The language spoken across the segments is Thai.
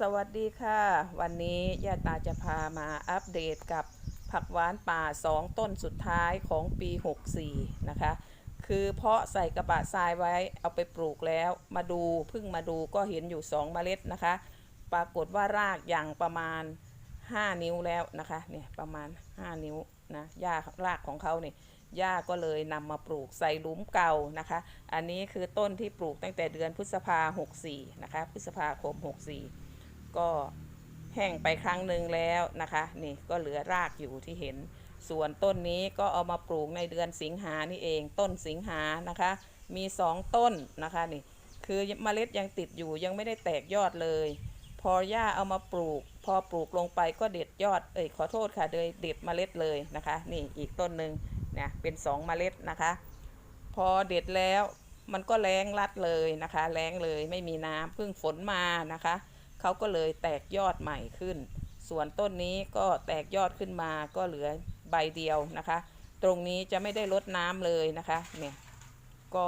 สวัสดีค่ะ วันนี้ยาตาจะพามาอัปเดตกับผักหวานป่า 2 ต้นสุดท้ายของปี 64 นะคะ คือเพาะใส่กระบะทรายไว้เอาไปปลูกแล้วมาดูเพิ่งมาดูก็เห็นอยู่ 2 เมล็ดนะคะ ปรากฏว่ารากอย่างประมาณ 5 นิ้วแล้วนะคะเนี่ยประมาณ 5 นิ้วนะหญ้ารากของเขาเนี่ยย่าก็เลยนำมาปลูกใส่หลุมเก่านะคะ อันนี้คือต้นที่ปลูกตั้งแต่เดือนพฤษภา64นะคะพฤษภาคม 64 ก็แห้งไปครั้งหนึ่งแล้วนะคะ นี่ก็เหลือรากอยู่ที่เห็น ส่วนต้นนี้ก็เอามาปลูกในเดือนสิงหานี่เอง ต้นสิงหานะคะ มีสองต้นนะคะนี่คือเมล็ดยังติดอยู่ยังไม่ได้แตกยอดเลย พอย่าเอามาปลูก พอปลูกลงไปก็เด็ดยอดเอ้ยขอโทษค่ะเลยเด็ดเมล็ดเลยนะคะ นี่อีกต้นหนึ่งเนี่ยเป็นสองเมล็ดนะคะ พอเด็ดแล้วมันก็แรงรัดเลยนะคะ แรงเลยไม่มีน้ำเพิ่งฝนมานะคะ เขาก็เลยแตกยอดใหม่ขึ้น ส่วนต้นนี้ก็แตกยอดขึ้นมาก็เหลือใบเดียวนะคะ ตรงนี้จะไม่ได้ลดน้ำเลยนะคะเนี่ยก็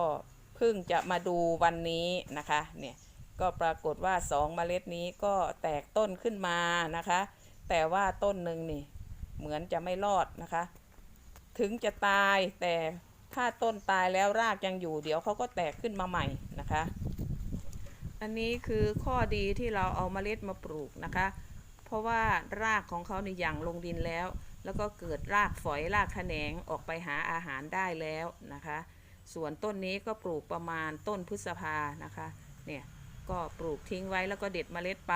เพิ่งจะมาดูวันนี้นะคะเนี่ยก็ปรากฏว่าสองเมล็ดนี้ก็แตกต้นขึ้นมานะคะ แต่ว่าต้นหนึ่งนี่เหมือนจะไม่รอดนะคะ ถึงจะตายแต่ถ้าต้นตายแล้วรากยังอยู่เดี๋ยวเขาก็แตกขึ้นมาใหม่นะคะ อันนี้คือข้อดีที่เราเอาเมล็ดมาปลูกนะคะ เพราะว่ารากของเขาในยหย่างลงดินแล้ว แล้วก็เกิดรากฝอยรากแขนงออกไปหาอาหารได้แล้วนะคะ ส่วนต้นนี้ก็ปลูกประมาณต้นพฤษภานะคะ เนี่ยก็ปลูกทิ้งไว้แล้วก็เด็ดเมล็ดไป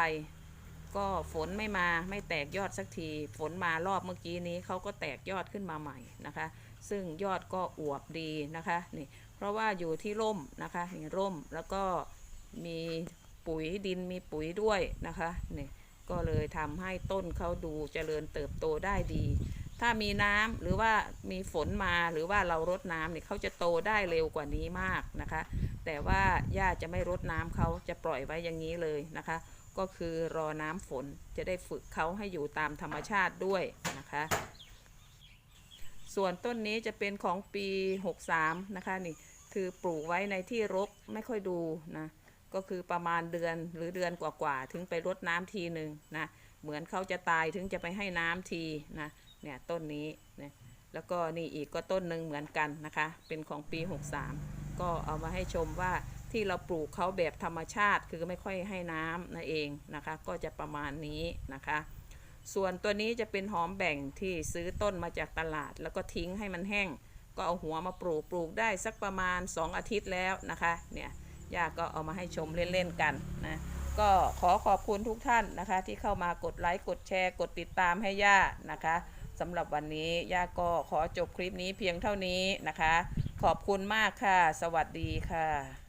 ก็ฝนไม่มาไม่แตกยอดสักที ฝนมารอบเมื่อกี้นี้เขาก็แตกยอดขึ้นมาใหม่นะคะ ซึ่งยอดก็อวบดีนะคะนี่เพราะว่าอยู่ที่ร่มนะคะนี่ร่มแล้วก็ มีปุ๋ยดินมีปุ๋ยด้วยนะคะนี่ก็เลยทำให้ต้นเขาดูเจริญเติบโตได้ดี ถ้ามีน้ำหรือว่ามีฝนมาหรือว่าเรารดน้ำเนี่ยเขาจะโตได้เร็วกว่านี้มากนะคะ แต่ว่าย่าจะไม่รดน้ำเขาจะปล่อยไว้อย่างนี้เลยนะคะ ก็คือรอน้ำฝนจะได้ฝึกเขาให้อยู่ตามธรรมชาติด้วยนะคะ ส่วนต้นนี้จะเป็นของปี 63 นะคะนี่คือปลูกไว้ในที่รกไม่ค่อยดูนะ ก็คือประมาณเดือนหรือเดือนกว่าๆ ถึงไปรดน้ำทีหนึ่งนะ เหมือนเขาจะตายถึงจะไปให้น้ำทีนะ เนี่ยต้นนี้เนี่ยแล้วก็นี่อีกก็ต้นหนึ่งเหมือนกันนะคะ เป็นของปี 63 ก็เอามาให้ชมว่าที่เราปลูกเขาแบบธรรมชาติคือไม่ค่อยให้น้ำนั่นเองนะคะ ก็จะประมาณนี้นะคะ ส่วนตัวนี้จะเป็นหอมแบ่งที่ซื้อต้นมาจากตลาด แล้วก็ทิ้งให้มันแห้ง ก็เอาหัวมาปลูกปลูกได้สักประมาณ 2 อาทิตย์แล้วนะคะ เนี่ย ย่าก็เอามาให้ชมเล่นๆกันนะก็ขอขอบคุณทุกท่านนะคะ ที่เข้ามากดไลค์กดแชร์ กดติดตามให้ย่านะคะสำหรับวันนี้ย่าก็ขอจบคลิปนี้เพียงเท่านี้นะคะ ขอบคุณมากค่ะ สวัสดีค่ะ